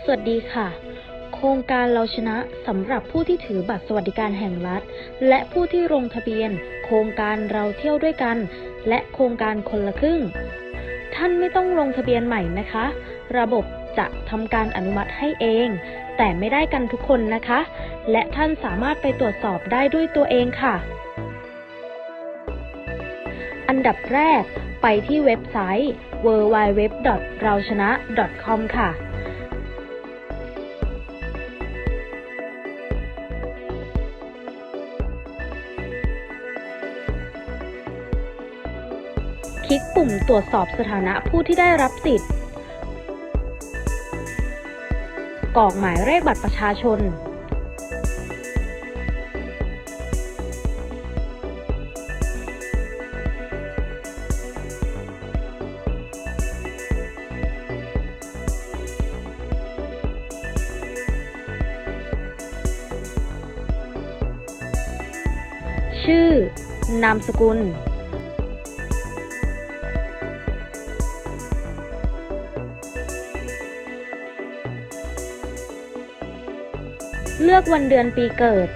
สวัสดีค่ะ โครงการเราชนะสำหรับผู้ที่ถือบัตรสวัสดิการแห่งรัฐ และผู้ที่ลงทะเบียน โครงการเราเที่ยวด้วยกัน และโครงการคนละครึ่ง ท่านไม่ต้องลงทะเบียนใหม่นะคะ ระบบจะทำการอนุมัติให้เอง แต่ไม่ได้กันทุกคนนะคะ และท่านสามารถไปตรวจสอบได้ด้วยตัวเองค่ะ อันดับแรกไปที่เว็บไซต์ www.rauchana.com ค่ะ ลิกปุ่มตรวจสอบสถานะผู้ที่ได้รับสิทธิ์กรอกหมายเลขบัตรประชาชน ชื่อ นามสกุล เลือกวันเดือนปีเกิด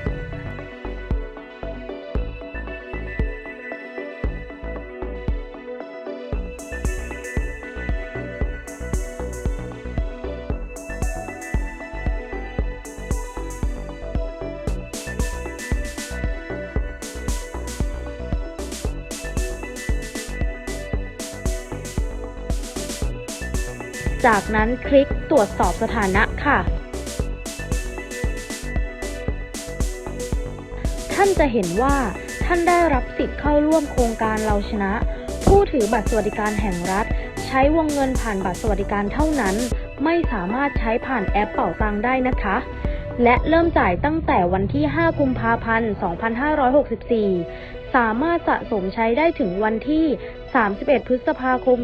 จากนั้นคลิกตรวจสอบสถานะค่ะ ท่านจะเห็นว่าท่านได้รับสิทธิ์เข้าร่วมโครงการเราชนะ ผู้ถือบัตรสวัสดิการแห่งรัฐ ใช้วงเงินผ่านบัตรสวัสดิการเท่านั้น ไม่สามารถใช้ผ่านแอปเป่าตังได้นะคะ และเริ่มจ่ายตั้งแต่วันที่ 5 กุมภาพันธ์ 2564 สามารถสะสมใช้ได้ถึงวันที่ 31 พฤษภาคม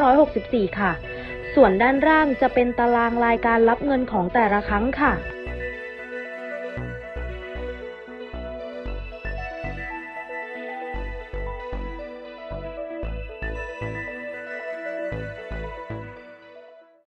2564 ค่ะ ส่วนด้านล่างจะเป็นตารางรายการรับเงินของแต่ละครั้งค่ะ